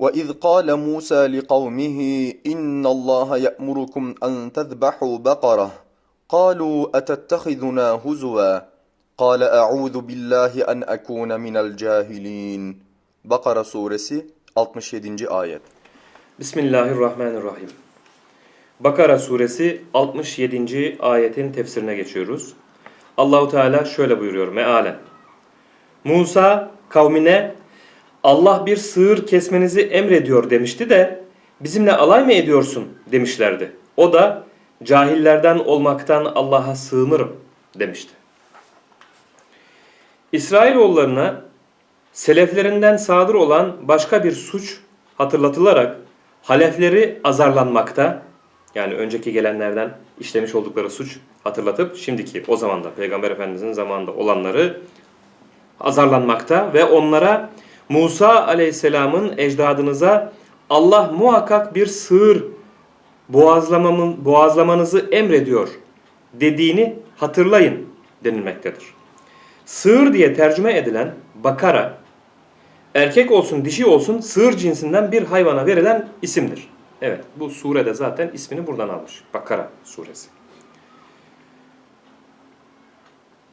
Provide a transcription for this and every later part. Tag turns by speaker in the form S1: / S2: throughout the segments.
S1: وإذ قال موسى لقومه إن الله يأمركم أن تذبحوا بقرة قالوا أتتخذنا هزوا قال أعوذ بالله أن أكون من الجاهلين Bakara suresi 67. ayet.
S2: Bismillahirrahmanirrahim. Bakara suresi 67. ayetin tefsirine geçiyoruz. Allahu Teala şöyle buyuruyor mealen. Musa kavmine Allah bir sığır kesmenizi emrediyor demişti de bizimle alay mı ediyorsun demişlerdi. O da cahillerden olmaktan Allah'a sığınırım demişti. İsrailoğullarına seleflerinden sadır olan başka bir suç hatırlatılarak halefleri azarlanmakta yani önceki gelenlerden işlemiş oldukları suç hatırlatıp şimdiki o zamanda Peygamber Efendimizin zamanında olanları azarlanmakta ve onlara Musa Aleyhisselam'ın ecdadınıza Allah muhakkak bir sığır boğazlamamın, boğazlamanızı emrediyor dediğini hatırlayın denilmektedir. Sığır diye tercüme edilen bakara, erkek olsun dişi olsun sığır cinsinden bir hayvana verilen isimdir. Evet bu surede zaten ismini buradan almış. Bakara suresi.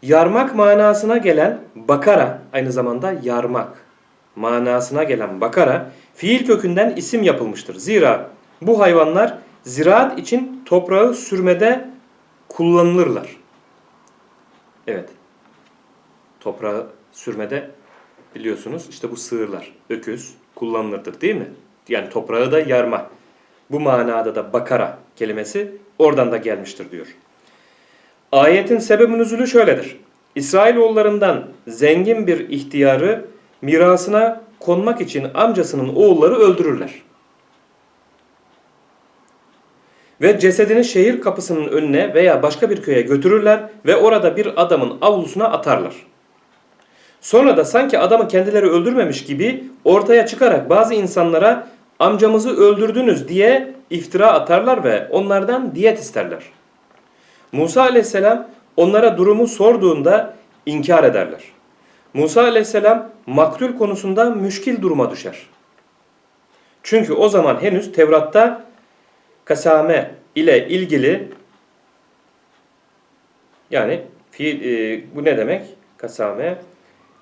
S2: Yarmak manasına gelen bakara aynı zamanda yarmak manasına gelen bakara fiil kökünden isim yapılmıştır. Zira bu hayvanlar ziraat için toprağı sürmede kullanılırlar. Evet. Toprağı sürmede biliyorsunuz işte bu sığırlar, öküz kullanılırdır değil mi? Yani toprağı da yarma. Bu manada da bakara kelimesi oradan da gelmiştir diyor. Ayetin sebebi nüzulü şöyledir. İsrailoğullarından zengin bir ihtiyarı mirasına konmak için amcasının oğulları öldürürler. Ve cesedini şehir kapısının önüne veya başka bir köye götürürler ve orada bir adamın avlusuna atarlar. Sonra da sanki adamı kendileri öldürmemiş gibi ortaya çıkarak bazı insanlara amcamızı öldürdünüz diye iftira atarlar ve onlardan diyet isterler. Musa aleyhisselam onlara durumu sorduğunda inkar ederler. Musa aleyhisselam maktul konusunda müşkil duruma düşer. Çünkü o zaman henüz Tevrat'ta kasame ile ilgili yani fiil, e, bu ne demek? Kasame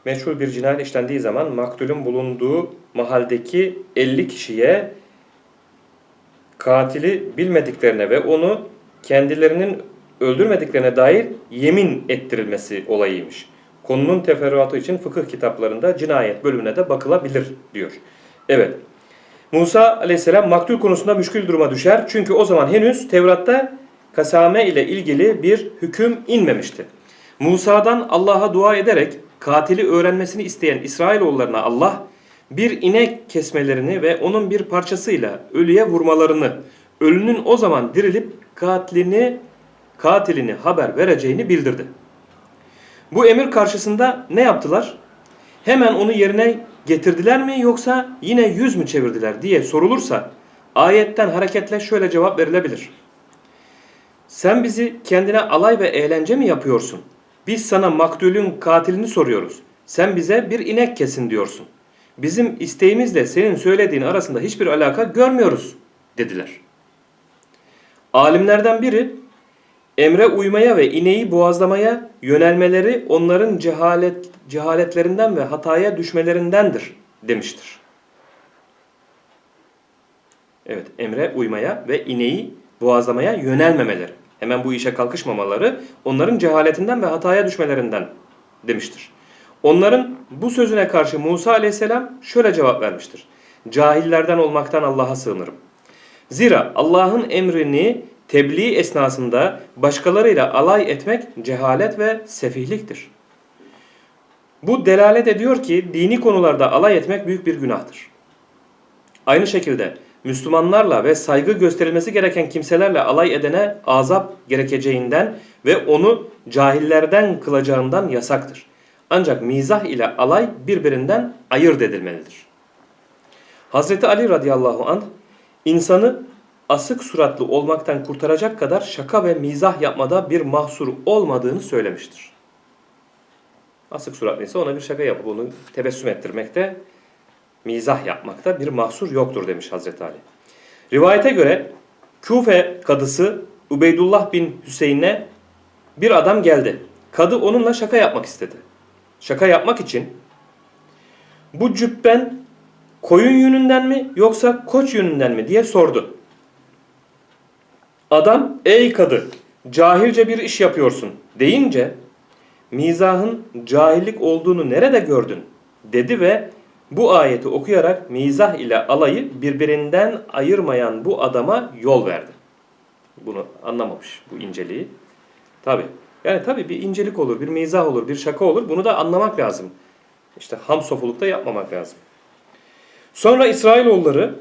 S2: meşhur bir cinayet işlendiği zaman maktulün bulunduğu mahaldeki 50 kişiye katili bilmediklerine ve onu kendilerinin öldürmediklerine dair yemin ettirilmesi olayıymış. Konunun teferruatı için fıkıh kitaplarında cinayet bölümüne de bakılabilir diyor. Evet. Musa aleyhisselam maktul konusunda müşkül duruma düşer. Çünkü o zaman henüz Tevrat'ta kasame ile ilgili bir hüküm inmemişti. Musa'dan Allah'a dua ederek katili öğrenmesini isteyen İsrailoğullarına Allah bir inek kesmelerini ve onun bir parçasıyla ölüye vurmalarını, ölünün o zaman dirilip katilini katilini haber vereceğini bildirdi. Bu emir karşısında ne yaptılar? Hemen onu yerine getirdiler mi yoksa yine yüz mü çevirdiler diye sorulursa ayetten hareketle şöyle cevap verilebilir. Sen bizi kendine alay ve eğlence mi yapıyorsun? Biz sana maktulün katilini soruyoruz. Sen bize bir inek kesin diyorsun. Bizim isteğimizle senin söylediğin arasında hiçbir alaka görmüyoruz dediler. Alimlerden biri emre uymaya ve ineği boğazlamaya yönelmeleri onların cehalet cehaletlerinden ve hataya düşmelerindendir demiştir. Evet, emre uymaya ve ineği boğazlamaya yönelmemeleri, hemen bu işe kalkışmamaları onların cehaletinden ve hataya düşmelerinden demiştir. Onların bu sözüne karşı Musa aleyhisselam şöyle cevap vermiştir. Cahillerden olmaktan Allah'a sığınırım. Zira Allah'ın emrini tebliğ esnasında başkalarıyla alay etmek cehalet ve sefihliktir. Bu delalet ediyor ki dini konularda alay etmek büyük bir günahtır. Aynı şekilde Müslümanlarla ve saygı gösterilmesi gereken kimselerle alay edene azap gerekeceğinden ve onu cahillerden kılacağından yasaktır. Ancak mizah ile alay birbirinden ayırt edilmelidir. Hazreti Ali radıyallahu anh insanı asık suratlı olmaktan kurtaracak kadar şaka ve mizah yapmada bir mahsur olmadığını söylemiştir. Asık suratlıysa ona bir şaka yapıp onu tebessüm ettirmekte mizah yapmakta bir mahsur yoktur demiş Hazreti Ali. Rivayete göre Küfe kadısı Ubeydullah bin Hüseyin'e bir adam geldi. Kadı onunla şaka yapmak istedi. Şaka yapmak için bu cübben koyun yününden mi yoksa koç yününden mi diye sordu. Adam ey kadı cahilce bir iş yapıyorsun deyince mizahın cahillik olduğunu nerede gördün dedi ve bu ayeti okuyarak mizah ile alayı birbirinden ayırmayan bu adama yol verdi. Bunu anlamamış bu inceliği. Tabi. Yani tabi bir incelik olur, bir mizah olur, bir şaka olur. Bunu da anlamak lazım. İşte ham sofulukta yapmamak lazım. Sonra İsrailoğulları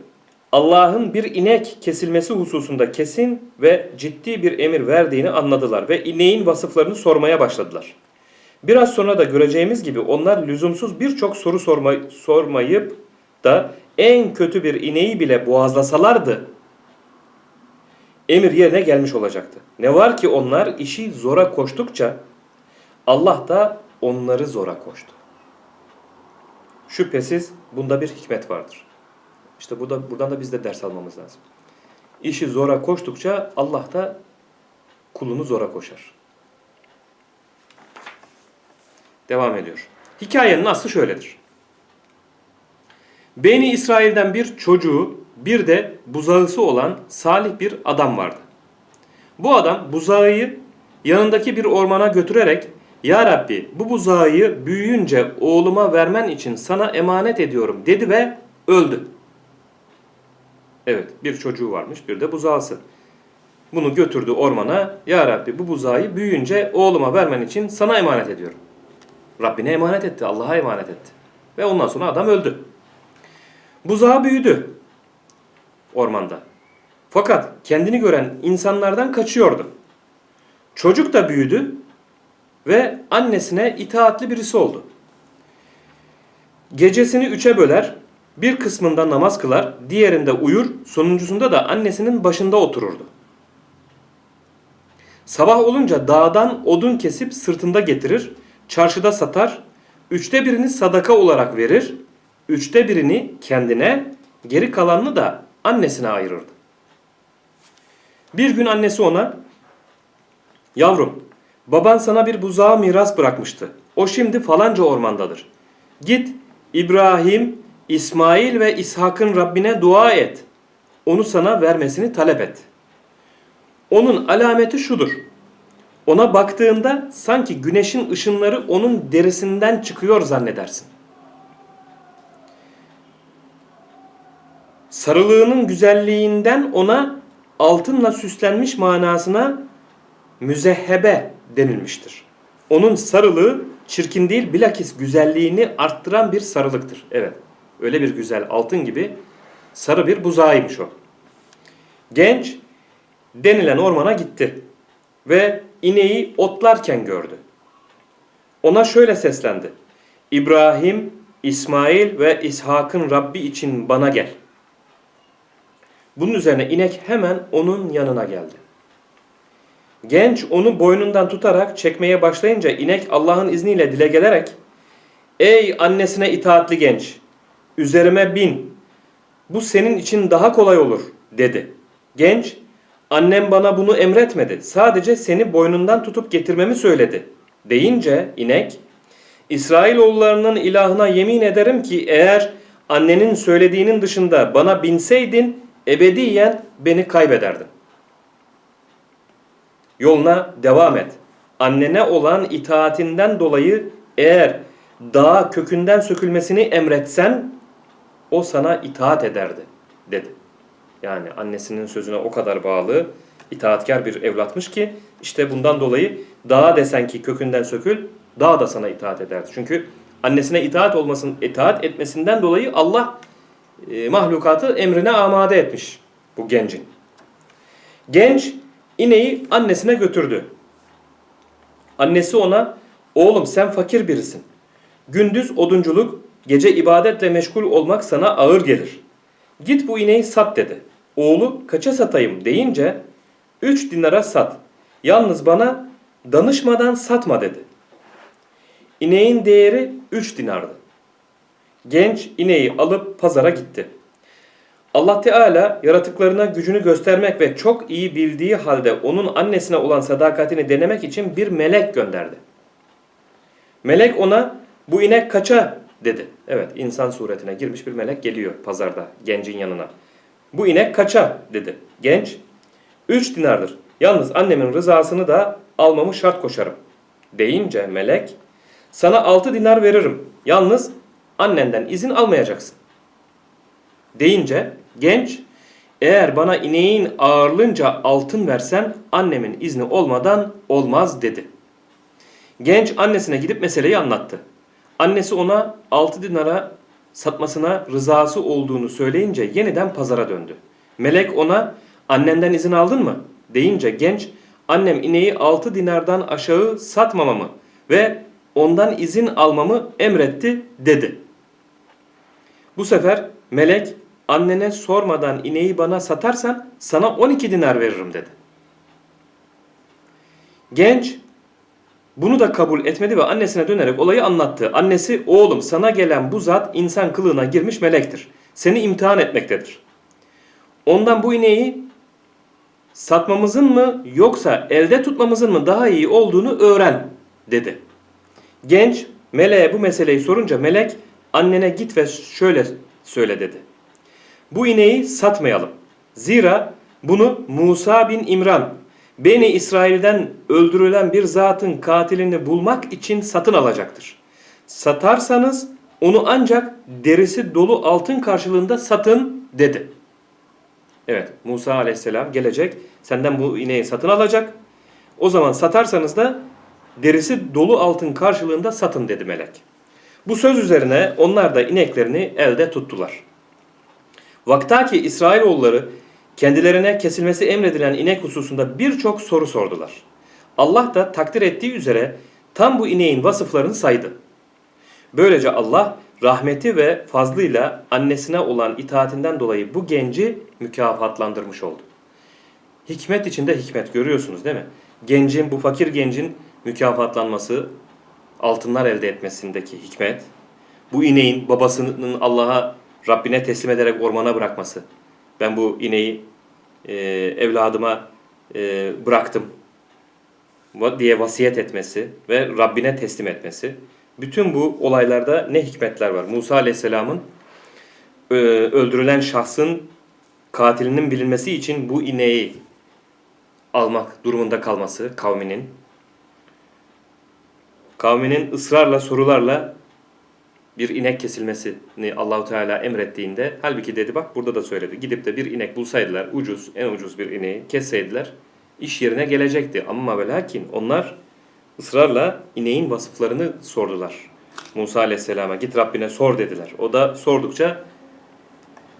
S2: Allah'ın bir inek kesilmesi hususunda kesin ve ciddi bir emir verdiğini anladılar ve ineğin vasıflarını sormaya başladılar. Biraz sonra da göreceğimiz gibi onlar lüzumsuz birçok soru sorma, sormayıp da en kötü bir ineği bile boğazlasalardı emir yerine gelmiş olacaktı. Ne var ki onlar işi zora koştukça Allah da onları zora koştu. Şüphesiz bunda bir hikmet vardır. İşte bu da, buradan da biz de ders almamız lazım. İşi zora koştukça Allah da kulunu zora koşar. Devam ediyor. Hikayenin aslı şöyledir. Beni İsrail'den bir çocuğu bir de buzağısı olan salih bir adam vardı. Bu adam buzağıyı yanındaki bir ormana götürerek Ya Rabbi bu buzağıyı büyüyünce oğluma vermen için sana emanet ediyorum dedi ve öldü. Evet bir çocuğu varmış bir de buzağısı. Bunu götürdü ormana. Ya Rabbi bu buzağı büyüyünce oğluma vermen için sana emanet ediyorum. Rabbine emanet etti. Allah'a emanet etti. Ve ondan sonra adam öldü. Buzağı büyüdü ormanda. Fakat kendini gören insanlardan kaçıyordu. Çocuk da büyüdü ve annesine itaatli birisi oldu. Gecesini üçe böler, bir kısmında namaz kılar, diğerinde uyur, sonuncusunda da annesinin başında otururdu. Sabah olunca dağdan odun kesip sırtında getirir, çarşıda satar, üçte birini sadaka olarak verir, üçte birini kendine, geri kalanını da annesine ayırırdı. Bir gün annesi ona, yavrum baban sana bir buzağı miras bırakmıştı. O şimdi falanca ormandadır. Git İbrahim, İsmail ve İshak'ın Rabbine dua et. Onu sana vermesini talep et. Onun alameti şudur. Ona baktığında sanki güneşin ışınları onun derisinden çıkıyor zannedersin. Sarılığının güzelliğinden ona altınla süslenmiş manasına müzehhebe denilmiştir. Onun sarılığı çirkin değil bilakis güzelliğini arttıran bir sarılıktır. Evet öyle bir güzel altın gibi sarı bir buzağıymış o. Genç denilen ormana gitti ve ineği otlarken gördü. Ona şöyle seslendi. İbrahim, İsmail ve İshak'ın Rabbi için bana gel. Bunun üzerine inek hemen onun yanına geldi. Genç onu boynundan tutarak çekmeye başlayınca inek Allah'ın izniyle dile gelerek Ey annesine itaatli genç! Üzerime bin! Bu senin için daha kolay olur dedi. Genç Annem bana bunu emretmedi. Sadece seni boynundan tutup getirmemi söyledi. Deyince inek, İsrailoğullarının ilahına yemin ederim ki eğer annenin söylediğinin dışında bana binseydin ebediyen beni kaybederdin. Yoluna devam et. Annene olan itaatinden dolayı eğer dağa kökünden sökülmesini emretsen o sana itaat ederdi dedi. Yani annesinin sözüne o kadar bağlı, itaatkar bir evlatmış ki işte bundan dolayı dağa desen ki kökünden sökül, dağ da sana itaat ederdi. Çünkü annesine itaat olmasın, itaat etmesinden dolayı Allah e, mahlukatı emrine amade etmiş bu gencin. Genç ineği annesine götürdü. Annesi ona, oğlum sen fakir birisin. Gündüz odunculuk, gece ibadetle meşgul olmak sana ağır gelir. Git bu ineği sat dedi. Oğlu kaça satayım deyince üç dinara sat. Yalnız bana danışmadan satma dedi. İneğin değeri üç dinardı. Genç ineği alıp pazara gitti. Allah Teala yaratıklarına gücünü göstermek ve çok iyi bildiği halde onun annesine olan sadakatini denemek için bir melek gönderdi. Melek ona bu inek kaça dedi. Evet insan suretine girmiş bir melek geliyor pazarda gencin yanına. Bu inek kaça dedi. Genç 3 dinardır. Yalnız annemin rızasını da almamı şart koşarım. Deyince melek sana 6 dinar veririm. Yalnız annenden izin almayacaksın. Deyince genç eğer bana ineğin ağırlığınca altın versen annemin izni olmadan olmaz dedi. Genç annesine gidip meseleyi anlattı. Annesi ona 6 dinara satmasına rızası olduğunu söyleyince yeniden pazara döndü. Melek ona annenden izin aldın mı? deyince genç annem ineği 6 dinardan aşağı satmamamı ve ondan izin almamı emretti dedi. Bu sefer melek annene sormadan ineği bana satarsan sana 12 dinar veririm dedi. Genç bunu da kabul etmedi ve annesine dönerek olayı anlattı. Annesi oğlum sana gelen bu zat insan kılığına girmiş melektir. Seni imtihan etmektedir. Ondan bu ineği satmamızın mı yoksa elde tutmamızın mı daha iyi olduğunu öğren dedi. Genç meleğe bu meseleyi sorunca melek annene git ve şöyle söyle dedi. Bu ineği satmayalım. Zira bunu Musa bin İmran Beni İsrail'den öldürülen bir zatın katilini bulmak için satın alacaktır. Satarsanız onu ancak derisi dolu altın karşılığında satın dedi. Evet Musa aleyhisselam gelecek senden bu ineği satın alacak. O zaman satarsanız da derisi dolu altın karşılığında satın dedi melek. Bu söz üzerine onlar da ineklerini elde tuttular. Vaktaki İsrailoğulları kendilerine kesilmesi emredilen inek hususunda birçok soru sordular. Allah da takdir ettiği üzere tam bu ineğin vasıflarını saydı. Böylece Allah rahmeti ve fazlıyla annesine olan itaatinden dolayı bu genci mükafatlandırmış oldu. Hikmet içinde hikmet görüyorsunuz değil mi? Gencin, bu fakir gencin mükafatlanması, altınlar elde etmesindeki hikmet, bu ineğin babasının Allah'a, Rabbine teslim ederek ormana bırakması. Ben bu ineği e, evladıma e, bıraktım diye vasiyet etmesi ve Rabbine teslim etmesi. Bütün bu olaylarda ne hikmetler var? Musa Aleyhisselam'ın e, öldürülen şahsın katilinin bilinmesi için bu ineği almak durumunda kalması kavminin. Kavminin ısrarla sorularla bir inek kesilmesini Allahu Teala emrettiğinde halbuki dedi bak burada da söyledi. Gidip de bir inek bulsaydılar ucuz en ucuz bir ineği kesseydiler iş yerine gelecekti. Ama ve lakin onlar ısrarla ineğin vasıflarını sordular. Musa Aleyhisselam'a git Rabbine sor dediler. O da sordukça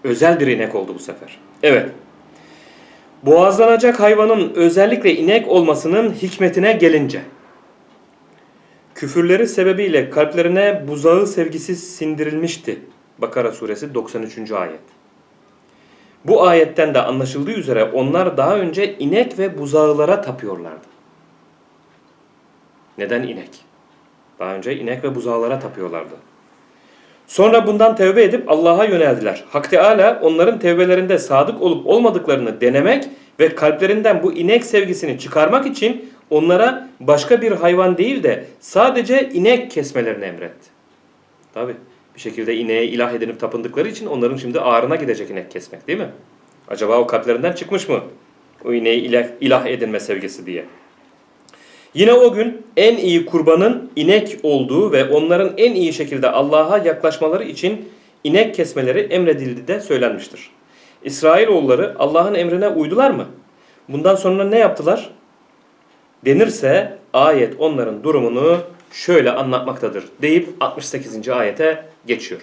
S2: özel bir inek oldu bu sefer. Evet. Boğazlanacak hayvanın özellikle inek olmasının hikmetine gelince küfürleri sebebiyle kalplerine buzağı sevgisi sindirilmişti. Bakara suresi 93. ayet. Bu ayetten de anlaşıldığı üzere onlar daha önce inek ve buzağılara tapıyorlardı. Neden inek? Daha önce inek ve buzağılara tapıyorlardı. Sonra bundan tevbe edip Allah'a yöneldiler. Hak Teala onların tevbelerinde sadık olup olmadıklarını denemek ve kalplerinden bu inek sevgisini çıkarmak için onlara başka bir hayvan değil de sadece inek kesmelerini emretti. Tabi bir şekilde ineğe ilah edinip tapındıkları için onların şimdi ağrına gidecek inek kesmek değil mi? Acaba o kalplerinden çıkmış mı? O ineği ilah, ilah edinme sevgisi diye. Yine o gün en iyi kurbanın inek olduğu ve onların en iyi şekilde Allah'a yaklaşmaları için inek kesmeleri emredildi de söylenmiştir. İsrailoğulları Allah'ın emrine uydular mı? Bundan sonra ne yaptılar? Denirse ayet onların durumunu şöyle anlatmaktadır deyip 68. ayete geçiyor.